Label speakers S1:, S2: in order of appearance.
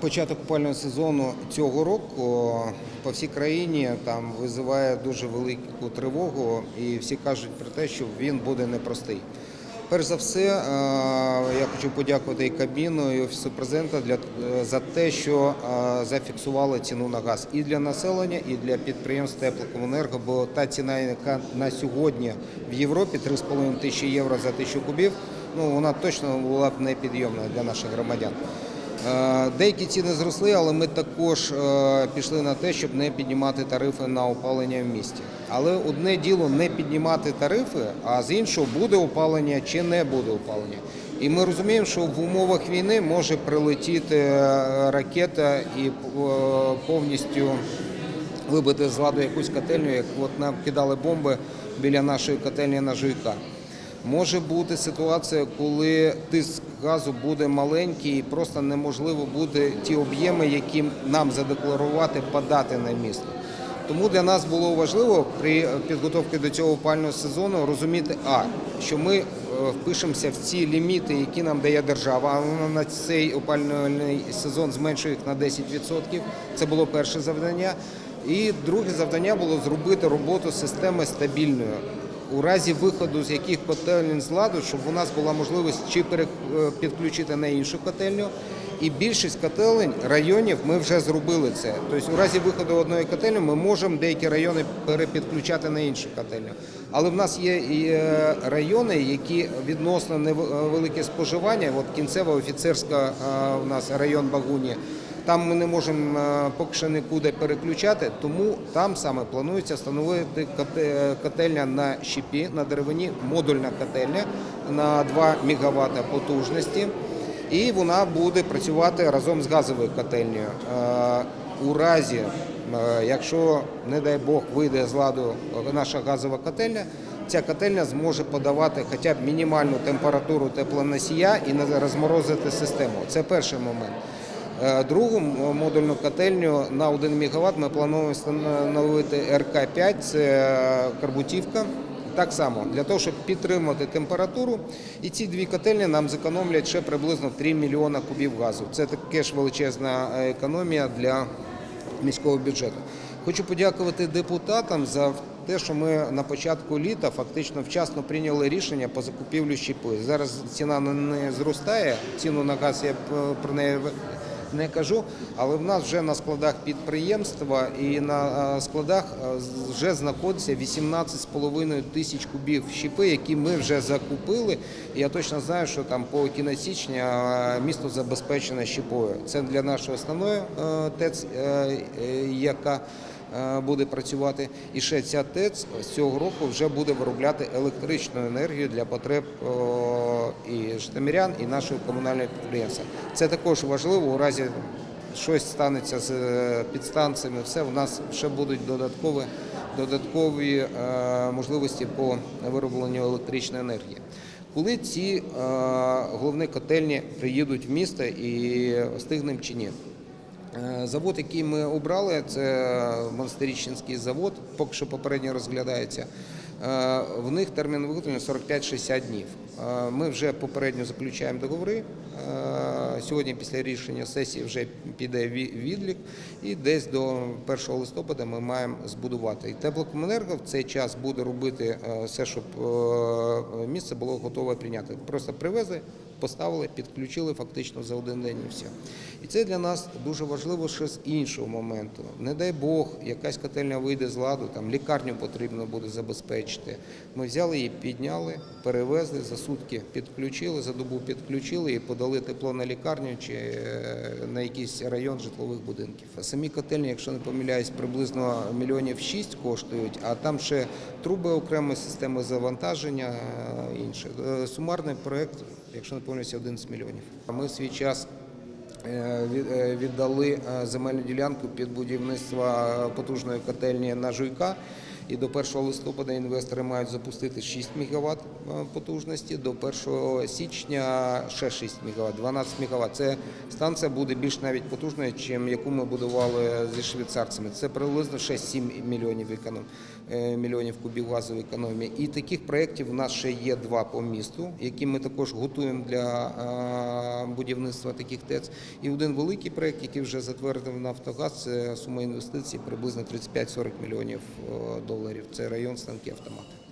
S1: Початок купального сезону цього року по всій країні там визиває дуже велику тривогу, і всі кажуть про те, що він буде непростий. Перш за все, е, я хочу подякувати і Кабміну, і Офісу президента для, е, за те, що е, зафіксували ціну на газ і для населення, і для підприємств теплокомунерго, бо та ціна, яка на сьогодні в Європі 3,5 тисячі євро за тисячу кубів, ну вона точно була б непідйомна для наших громадян. Е, Деякі ціни зросли, але ми також е, пішли на те, щоб не піднімати тарифи на опалення в місті. Але одне діло не піднімати тарифи, а з іншого буде опалення чи не буде опалення. І ми розуміємо, що в умовах війни може прилетіти е, ракета і повністю вибити з ладу якусь котельню, як от нам кидали бомби біля нашої котельні на Жуйка. Може бути ситуація, коли тиск газу буде маленький і просто неможливо буде ті об'єми, які нам задекларувати, подати на місто. Тому для нас було важливо при підготовці до цього опального сезону розуміти, а що ми е, впишемося в ці ліміти, які нам дає держава. А на цей опальний сезон зменшує їх на 10%. Це було перше завдання. І друге завдання було зробити роботу системи стабільною у разі виходу з яких котельень з ладу, щоб у нас була можливість чи е, підключити на іншу котельню. І більшість котелень районів ми вже зробили це. Тобто, у разі виходу одної котельні ми можемо деякі райони перепідключати на іншу котельню. Але в нас є і е, райони, які відносно невелике споживання. От кінцева офіцерська е, у нас район Багуні. Там ми не можемо е, поки що нікуди переключати, тому там саме планується встановити котельня на щепі, на деревині, модульна котельня на 2 МВт потужності. І вона буде працювати разом з газовою котельнею. Е, У разі, е, якщо, не дай Бог, вийде з ладу наша газова котельня, ця котельня зможе подавати хоча б мінімальну температуру теплоносія і розморозити систему. Це перший момент. Е, Другу модульну котельню на 1 МВт ми плануємо встановити РК-5, це е, Карбутівка. Так само, для того, щоб підтримувати температуру, і ці дві котельні нам зекономлять ще приблизно 3 мільйона кубів газу. Це таке ж величезна е, економія для міського бюджету. Хочу подякувати депутатам за те, що ми на початку літа фактично вчасно прийняли рішення по закупівлі щепи. Зараз ціна не- зростає, ціну на газ я про неї не кажу, але в нас вже на складах підприємства і на е, складах е, вже знаходиться 18,5 тисяч кубів щепи, які ми вже закупили. Я точно знаю, що там по кінець січня е, місто забезпечене щепою. Це для нашої основної ТЕЦ, яка буде працювати. І ще ця ТЕЦ з цього року вже буде виробляти електричну енергію для потреб і житомирян, і нашого комунального підприємства. Це також важливо у разі щось станеться з е, підстанціями. Все у нас ще будуть додаткові, додаткові е, можливості по виробленню електричної енергії. Коли ці е, головні котельні приїдуть в місто і встигнемо чи ні? Е, Завод, який ми обрали, це Монастирічинський завод, поки що попередньо розглядається. Е, В них термін виготовлення 45-60 днів. Е, Ми вже попередньо заключаємо договори. Сьогодні, після рішення сесії, вже піде відлік, і десь до 1 листопада ми маємо збудувати. І теплокомунерго в цей час буде робити е, все, щоб е, місце було готове прийняти. Просто привезли, поставили, підключили фактично за один день і все. І це для нас дуже важливо ще з іншого моменту. Не дай Бог, якась котельня вийде з ладу, там лікарню потрібно буде забезпечити. Ми взяли її, підняли, перевезли, за сутки підключили, за добу підключили і подали тепло на лікарню чи е, на якийсь район житлових будинків. Самі котельні, якщо не помиляюсь, приблизно мільйонів шість коштують, а там ще труби окремої системи завантаження е, інше. Е, Сумарний проект, якщо не помиляюсь, 11 мільйонів. Ми свій час віддали е, земельну ділянку під будівництво е, потужної котельні на Жуйка. І до 1 листопада інвестори мають запустити 6 МВт потужності, до 1 січня ще 6 МВт, 12 МВт. Це станція буде більш навіть потужною, ніж яку ми будували зі швейцарцями. Це приблизно 6-7 мільйонів економ, е, мільйонів кубів газової економії. І таких проєктів у нас ще є два по місту, які ми також готуємо для е, будівництва таких ТЕЦ. І один великий проєкт, який вже затвердив Нафтогаз, це сума інвестицій приблизно 35-40 мільйонів е, доларів. Це район станки автомати.